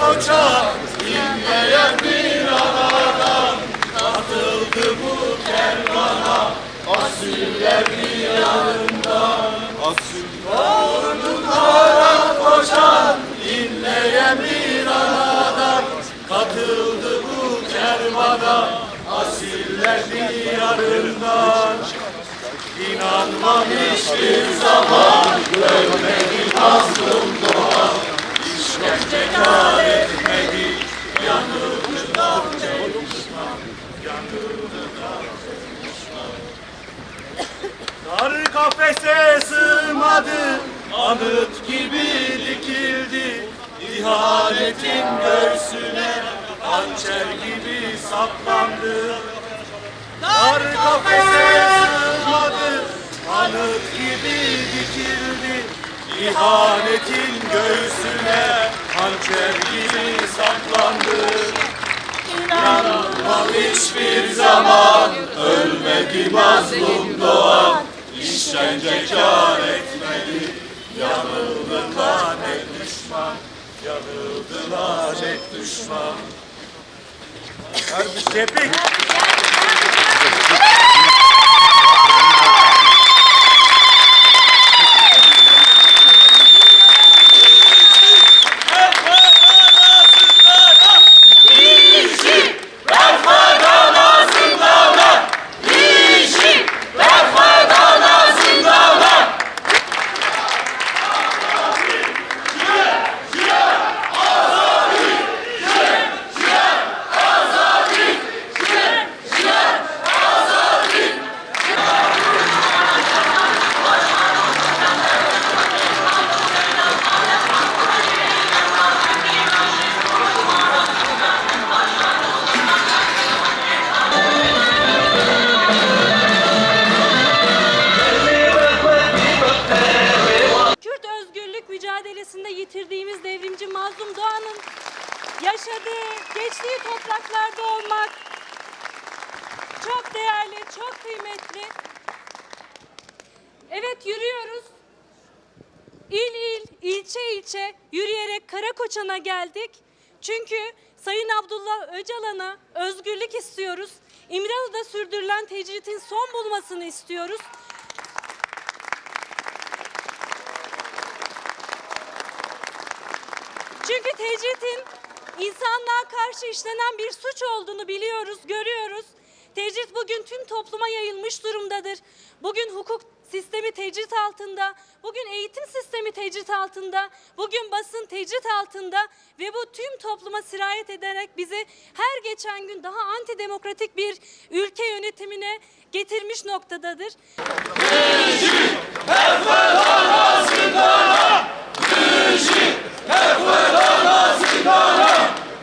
koçan inleyen bir anadan Katıldı bu kervana. Asiller diyarından Asiller koçan inleyen bir anadan Katıldı bu kervana. Asiller diyarından İnanmam hiçbir zaman ölmedi mazlum doğan İşkence kar etmedi yanıldı da düşman Yanıldı da düşman Dar kafese sığmadı anıt gibi dikildi İhanetin göğsüne hançer gibi saplandı Dar kafese sığmadı, anıt gibi dikildi. İhanetin göğsüne hançer gibi saplandı. İnanmam hiçbir zaman ölmedi mazlum doğan. İşkence kar etmedi, yanıldılar ne düşman. Yanıldılar ne düşman. Kardeş tebrik. Mücadelesinde yitirdiğimiz devrimci Mazlum Doğan'ın yaşadığı, geçtiği topraklarda olmak çok değerli, çok kıymetli. Evet yürüyoruz. İl il, ilçe ilçe yürüyerek Karakoçan'a geldik. Çünkü Sayın Abdullah Öcalan'a özgürlük istiyoruz. İmralı'da sürdürülen tecritin son bulmasını istiyoruz. Çünkü tecritin insanlığa karşı işlenen bir suç olduğunu biliyoruz, görüyoruz. Tecrit bugün tüm topluma yayılmış durumdadır. Bugün hukuk sistemi tecrit altında, bugün eğitim sistemi tecrit altında, bugün basın tecrit altında ve bu tüm topluma sirayet ederek bizi her geçen gün daha antidemokratik bir ülke yönetimine getirmiş noktadadır.